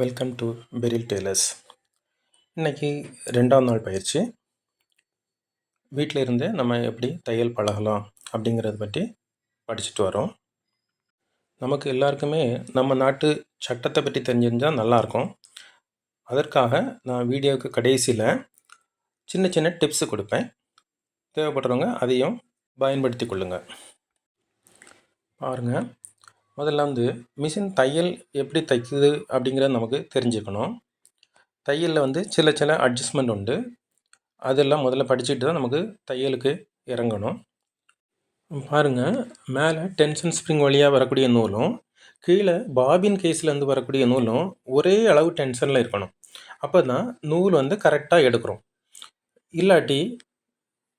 Welcome to பெரில் tailors இன்னைக்கு ரெண்டாம் நாள் பயிற்சி. வீட்டில் இருந்தே நம்ம எப்படி தையல் பழகலாம் அப்படிங்கிறத பற்றி படிச்சுட்டு வரோம். நமக்கு எல்லாருக்குமே நம்ம நாட்டு சட்டத்தை பற்றி தெரிஞ்சிருந்தால் நல்லாயிருக்கும் அதற்காக நான் வீடியோவுக்கு கடைசியில் சின்ன சின்ன டிப்ஸு கொடுப்பேன். தேவைப்படுறவங்க அதையும் பயன்படுத்தி கொள்ளுங்கள் பாருங்கள் முதல்ல வந்து மிஷின் தையல் எப்படி தைக்குது அப்படிங்கிறத நமக்கு தெரிஞ்சுக்கணும். தையலில் வந்து சில சில அட்ஜஸ்ட்மெண்ட் உண்டு. அதெல்லாம் முதல்ல படிச்சுட்டு தான் நமக்கு தையலுக்கு இறங்கணும். பாருங்கள் மேலே டென்ஷன் ஸ்ப்ரிங் வழியாக வரக்கூடிய நூலும் கீழே பாபின் கேஸ்லேருந்து வரக்கூடிய நூலும் ஒரே அளவு டென்ஷனில் இருக்கணும். அப்போ தான் நூல் வந்து கரெக்டாக எடுக்கிறோம். இல்லாட்டி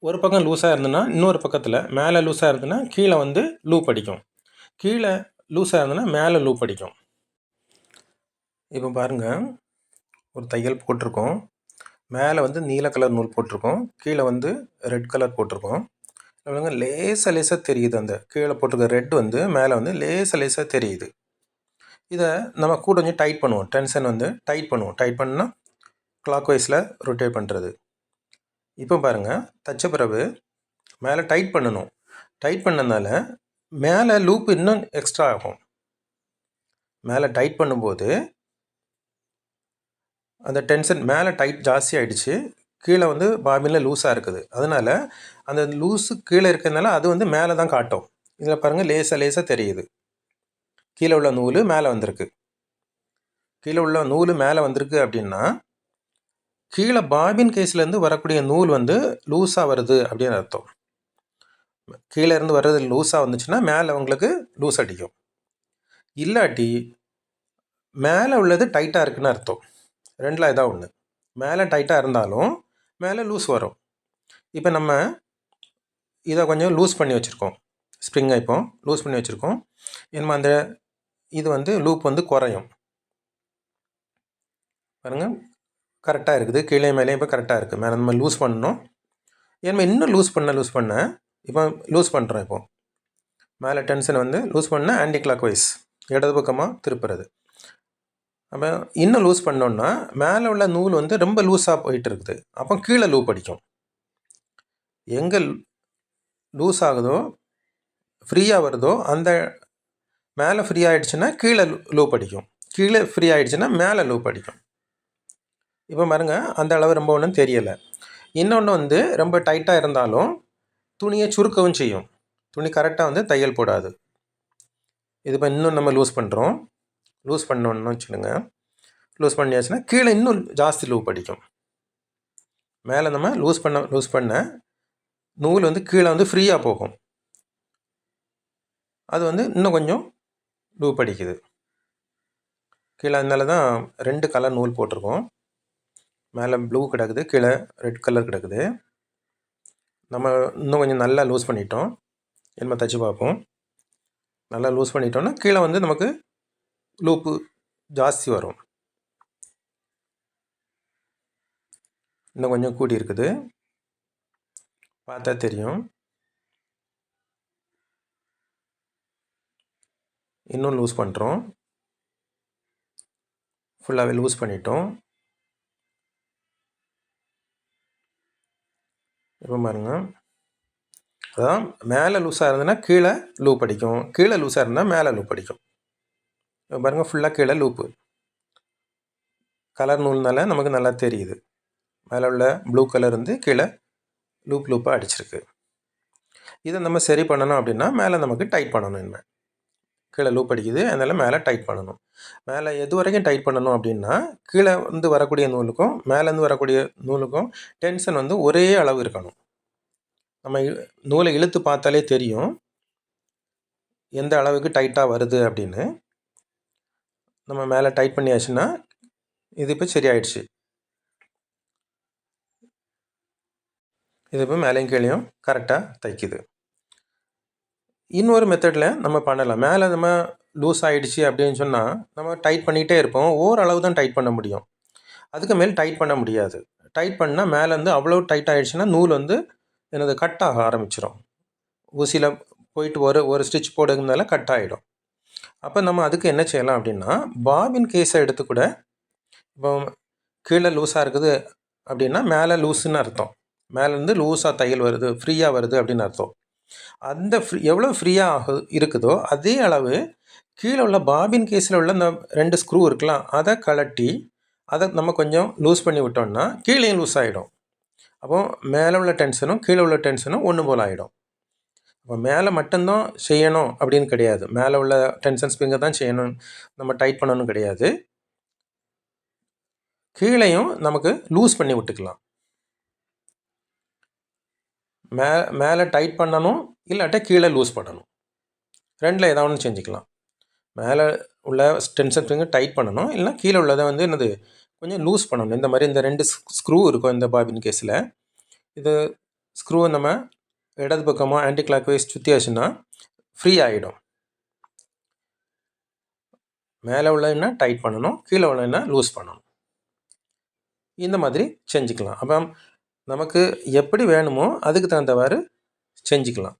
ஒரு பக்கம் லூஸாக இருந்ததுன்னா இன்னொரு பக்கத்தில் மேலே லூஸாக இருந்ததுன்னா கீழே வந்து லூப் அடிக்கும். கீழே லூஸாக இருந்ததுன்னா மேலே லூப் அடிக்கும். இப்போ பாருங்கள் ஒரு தையல் போட்டிருக்கோம். மேலே வந்து நீல கலர் நூல் போட்டிருக்கோம். கீழே வந்து ரெட் கலர் போட்டிருக்கோம். பாருங்க லேசாக லேசாக தெரியுது அந்த கீழே போட்டிருக்க ரெட் வந்து மேலே வந்து லேசாக லேசாக தெரியுது. இதை நம்ம கூட கொஞ்சம் டைட் பண்ணுவோம். டென்ஷன் வந்து டைட் பண்ணுவோம். டைட் பண்ணால் கிளாக் வைஸில் ரொட்டேட் பண்ணுறது இப்போ பாருங்கள் தச்ச பிறகு மேலே டைட் பண்ணணும். டைட் பண்ணனால மேலே லூப் இன்னும் எக்ஸ்ட்ரா ஆகும். மேலே டைட் பண்ணும்போது அந்த டென்ஷன் மேலே டைட் ஜாஸ்தி ஆகிடுச்சு கீழே வந்து பாபினில் லூஸாக இருக்குது. அதனால் அந்த லூஸு கீழே இருக்கிறதுனால அது வந்து மேலே தான் காட்டும். இதில் பாருங்கள் லேசாக லேசாக தெரியுது. கீழே உள்ள நூல் மேலே வந்திருக்கு. கீழே உள்ள நூல் மேலே வந்திருக்கு அப்படின்னா கீழே பாபின் கேஸ்லேருந்து வரக்கூடிய நூல் வந்து லூஸாக வருது அப்படின்னு அர்த்தம். கீழே இருந்து வர்றது லூஸாக வந்துச்சுன்னா மேலே உங்களுக்கு லூஸ் அடிக்கும். இல்லாட்டி மேலே உள்ளது டைட்டாக இருக்குன்னு அர்த்தம். ரெண்டில் ஏதாவது ஒன்று மேலே டைட்டாக இருந்தாலும் மேலே லூஸ் வரும். இப்போ நம்ம இதை கொஞ்சம் லூஸ் பண்ணி வச்சுருக்கோம். ஸ்ப்ரிங்கை இப்போ லூஸ் பண்ணி வச்சுருக்கோம். நம்ம அந்த இது வந்து லூப் வந்து குறையும். பாருங்கள் கரெக்டாக இருக்குது. கீழே மேலேயும் இப்போ கரெக்டாக இருக்குது மேலே நம்ம லூஸ் பண்ணணும். ஏன்னா இன்னும் லூஸ் பண்ண லூஸ் பண்ண இப்போ லூஸ் பண்ணுறோம் இப்போது மேலே டென்ஷன் வந்து லூஸ் பண்ண ஆன்டி கிளாக் வைஸ் இடது பக்கமாக திருப்புறது. அப்போ இன்னும் லூஸ் பண்ணோன்னா மேலே உள்ள நூல் வந்து ரொம்ப லூஸாக போயிட்டு இருக்குது அப்போ கீழே லூப் அடிக்கும் எங்கே லூஸ் ஆகுதோ ஃப்ரீயாக வருதோ அந்த மேலே ஃப்ரீ ஆகிடுச்சுன்னா கீழே லூப் அடிக்கும் கீழே ஃப்ரீ ஆகிடுச்சுன்னா மேலே லூப் அடிக்கும் இப்போ பாருங்க அந்த அளவு ரொம்ப ஒன்றும் தெரியலை. இன்னொன்று வந்து ரொம்ப டைட்டாக இருந்தாலும் துணியை சுருக்கவும் செய்யும். துணி கரெக்டாக வந்து தையல் போடாது. இது இப்போ இன்னும் நம்ம லூஸ் பண்ணுறோம் லூஸ் பண்ணோன்னு வச்சுடுங்க லூஸ் பண்ணியாச்சுன்னா கீழே இன்னும் ஜாஸ்தி லூப் அடிக்கும். மேலே நம்ம லூஸ் பண்ண லூஸ் பண்ண நூல் வந்து கீழே வந்து ஃப்ரீயாக போகும். அது வந்து இன்னும் கொஞ்சம் லூப் அடிக்குது. கீழே அதனால தான் ரெண்டு கலர் நூல் போட்டிருக்கோம். மேலே ப்ளூ கிடக்குது கீழே ரெட் கலர் கிடக்குது. நம்ம இன்னும் கொஞ்சம் நல்லா லூஸ் பண்ணிட்டோம். என்ன தைச்சி பார்ப்போம். நல்லா லூஸ் பண்ணிட்டோன்னா கீழே வந்து நமக்கு லூப்பு ஜாஸ்தி வரும். இன்னும் கொஞ்சம் கூடி இருக்குது. பார்த்தா தெரியும். இன்னும் லூஸ் பண்ணுறோம் ஃபுல்லாகவே லூஸ் பண்ணிட்டோம். இப்போ பாருங்கள் அதான் மேலே லூஸாக இருந்ததுன்னா கீழே லூப் அடிக்கும். கீழே லூஸாக இருந்தால் மேலே லூப் அடிக்கும். இப்போ பாருங்கள் ஃபுல்லாக கீழே லூப்பு கலர் நூல்னால நமக்கு நல்லா தெரியுது. மேலே உள்ள ப்ளூ கலர் வந்து கீழே லூப் லூப்பாக அடிச்சிருக்கு. இதை நம்ம சரி பண்ணணும் அப்படின்னா மேலே நமக்கு டைட் பண்ணணும் இனிமேல் கீழே லூப் அடிக்குது. அதனால் மேலே டைட் பண்ணணும். மேலே எது வரைக்கும் டைட் பண்ணணும் அப்படின்னா கீழே வந்து வரக்கூடிய நூலுக்கும் மேலேருந்து வரக்கூடிய நூலுக்கும் டென்ஷன் வந்து ஒரே அளவு இருக்கணும். நம்ம நூலை இழுத்து பார்த்தாலே தெரியும் எந்த அளவுக்கு டைட்டாக வருது அப்படின்னு. நம்ம மேலே டைட் பண்ணியாச்சுன்னா இது இப்போ சரியாயிடுச்சு. இது இப்போ மேலேயும் கீழேயும் கரெக்டாக தைக்குது. இன்னொரு மெத்தடில் நம்ம பண்ணலாம். மேலே நம்ம லூஸ் ஆகிடுச்சு அப்படின்னு சொன்னால் நம்ம டைட் பண்ணிகிட்டே இருப்போம். ஓரளவு தான் டைட் பண்ண முடியும். அதுக்கு மேல் டைட் பண்ண முடியாது. டைட் பண்ணால் மேலேருந்து அவ்வளோ டைட் ஆகிடுச்சுன்னா நூல் வந்து எனது கட் ஆக ஆரம்பிச்சிடும் ஊசியில் போயிட்டு ஒரு ஒரு ஸ்டிச் போடுறதுனால கட் ஆகிடும் அப்போ நம்ம அதுக்கு என்ன செய்யலாம் அப்படின்னா பாபின் கேஸை எடுத்து கூட இப்போ கீழே லூஸாக இருக்குது அப்படின்னா மேலே லூஸுன்னு அர்த்தம். மேலேருந்து லூஸாக தையல் வருது ஃப்ரீயாக வருது அப்படின்னு அர்த்தம். அந்த ஃப்ரீ எவ்வளோ ஃப்ரீயாக ஆகு இருக்குதோ அதே அளவு கீழே உள்ள பாபின் கேஸில் உள்ள இந்த ரெண்டு ஸ்க்ரூ இருக்கலாம். அதை கலட்டி அதை நம்ம கொஞ்சம் லூஸ் பண்ணி விட்டோம்னா கீழேயும் லூஸ் ஆகிடும் அப்போ மேலே உள்ள டென்ஷனும் கீழே உள்ள டென்ஷனும் ஒன்று போல் ஆகிடும் அப்போ மேலே மட்டும்தான் செய்யணும் அப்படின்னு கிடையாது. மேலே உள்ள டென்ஷன் ஸ்ப்ரிங்கை தான் செய்யணும் நம்ம டைட் பண்ணணும் கிடையாது. கீழேயும் நமக்கு லூஸ் பண்ணி விட்டுக்கலாம். மே மேலே டைட் பண்ணணும் இல்லாட்ட கீழே லூஸ் பண்ணணும். ரெண்டில் ஏதாவது ஒன்று செஞ்சுக்கலாம். மேலே உள்ள டென்ஷன் ஸ்ப்ரிங்கை டைட் பண்ணணும் இல்லைனா கீழே உள்ளதை வந்து என்னது கொஞ்சம் லூஸ் பண்ணணும். இந்த மாதிரி இந்த ரெண்டு ஸ்க்ரூ இருக்கும் இந்த பாபின் கேஸில் இது ஸ்க்ரூவை நம்ம இடது பக்கமாக ஆன்டி கிளாக் வைஸ் சுற்றியாச்சுன்னா ஃப்ரீ ஆகிடும் மேலே உள்ளதுன்னா டைட் பண்ணணும் கீழே உள்ளதுன்னா லூஸ் பண்ணணும். இந்த மாதிரி செஞ்சுக்கலாம். அப்போ நமக்கு எப்படி வேணுமோ அதுக்கு தகுந்தவாறு செஞ்சுக்கலாம்.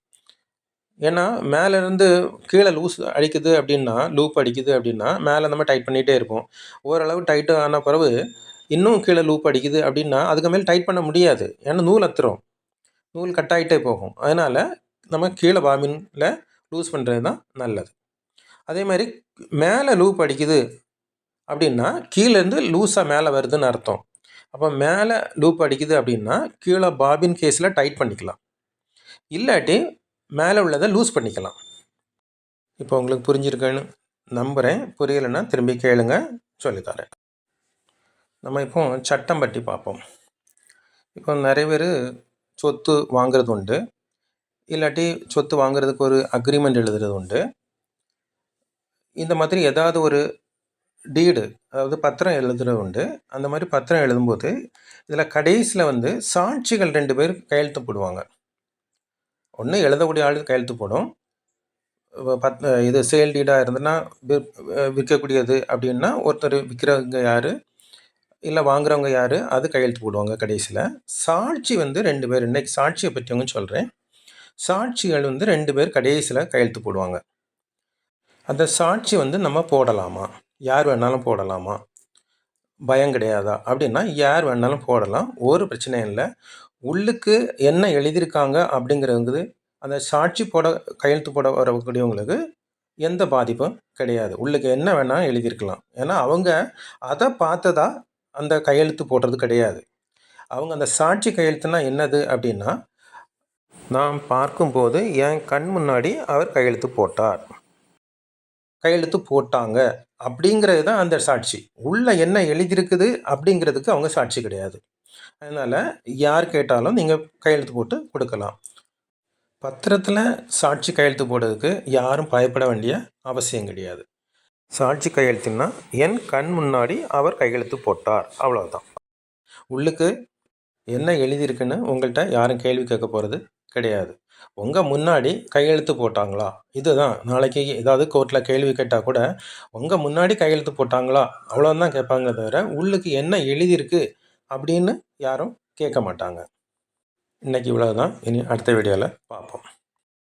ஏன்னா மேலேருந்து கீழே லூஸ் அடிக்குது அப்படின்னா லூப் அடிக்குது அப்படின்னா மேலே நம்ம டைட் பண்ணிகிட்டே இருப்போம். ஓரளவு டைட்டு ஆன பிறகு இன்னும் கீழே லூப் அடிக்குது அப்படின்னா அதுக்கு மேலே டைட் பண்ண முடியாது. ஏன்னா நூல் அத்துரும் நூல் கட் ஆகிட்டே போகும். அதனால் நம்ம கீழே பாமினில் லூஸ் பண்ணுறது தான் நல்லது. அதே மாதிரி மேலே லூப் அடிக்குது அப்படின்னா கீழேருந்து லூஸாக மேலே வருதுன்னு அர்த்தம். அப்போ மேலே லூப் அடிக்குது அப்படின்னா கீழே பாபின் கேஸில் டைட் பண்ணிக்கலாம். இல்லாட்டி மேலே உள்ளதை லூஸ் பண்ணிக்கலாம். இப்போ உங்களுக்கு புரிஞ்சிருக்கேன்னு நம்புகிறேன் புரியலைன்னா திரும்பி கேளுங்க சொல்லித்தரேன். நம்ம இப்போ சட்டம் பற்றி பார்ப்போம். இப்போ நிறைய பேர் சொத்து வாங்குறது உண்டு. இல்லாட்டி சொத்து வாங்குறதுக்கு ஒரு அக்ரிமெண்ட் எழுதுறது உண்டு. இந்த மாதிரி ஏதாவது ஒரு டீடு அதாவது பத்திரம் எழுதுறது உண்டு. அந்த மாதிரி பத்திரம் எழுதும்போது இதில் கடைசியில் வந்து சாட்சிகள் ரெண்டு பேர் கையெழுத்து போடுவாங்க. ஒன்று எழுதக்கூடிய ஆள் கையெழுத்து போடும். பத் இது சேல் டீடாக இருந்ததுன்னா விற்கக்கூடியது அப்படின்னா ஒருத்தர் விற்கிறவங்க யார்? இல்லை வாங்குறவங்க யார்? அது கையெழுத்து போடுவாங்க கடைசியில். சாட்சி வந்து ரெண்டு பேர் இன்றைக்கி சாட்சியை பற்றிவங்க சொல்கிறேன் சாட்சிகள் வந்து ரெண்டு பேர் கடைசியில் கையெழுத்து போடுவாங்க. அந்த சாட்சி வந்து நம்ம போடலாமா? யார் வேணாலும் போடலாமா? பயம் கிடையாதா? அப்படின்னா யார் வேணாலும் போடலாம். ஒரு பிரச்சனையும் இல்லை. உள்ளுக்கு என்ன எழுதியிருக்காங்க அப்படிங்கிறது அந்த சாட்சி போட கையெழுத்து போட வரக்கூடியவங்களுக்கு எந்த பாதிப்பும் கிடையாது. உள்ளுக்கு என்ன வேணாலும் எழுதியிருக்கலாம். ஏன்னா அவங்க அதை பார்த்ததா அந்த கையெழுத்து போடுறது கிடையாது. அவங்க அந்த சாட்சி கையெழுத்துனா என்னது அப்படின்னா நான் பார்க்கும்போது என் கண் முன்னாடி அவர் கையெழுத்து போட்டார். கையெழுத்து போட்டாங்க. அப்படிங்கிறது தான் அந்த சாட்சி. உள்ளே என்ன எழுதியிருக்குது அப்படிங்கிறதுக்கு அவங்க சாட்சி கிடையாது. அதனால் யார் கேட்டாலும் நீங்கள் கையெழுத்து போட்டு கொடுக்கலாம். பத்திரத்தில் சாட்சி கையெழுத்து போடுறதுக்கு யாரும் பயப்பட வேண்டிய அவசியம் கிடையாது. சாட்சி கையெழுத்துன்னா என் கண் முன்னாடி அவர் கையெழுத்து போட்டார். அவ்வளோதான் உள்ளுக்கு என்ன எழுதியிருக்குன்னு உங்கள்கிட்ட யாரும் கேள்வி கேட்க போகிறது கிடையாது. உங்கள் முன்னாடி கையெழுத்து போட்டாங்களா? இதுதான் நாளைக்கு ஏதாவது கோர்ட்டில் கேள்வி கேட்டால் கூட உங்கள் முன்னாடி கையெழுத்து போட்டாங்களா? அவ்வளோதான் கேட்பாங்க தவிர உள்ளுக்கு என்ன எழுதியிருக்கு அப்படின்னு யாரும் கேட்க மாட்டாங்க. இன்றைக்கி இவ்வளோ தான் இனி அடுத்த வீடியோவில் பார்ப்போம்.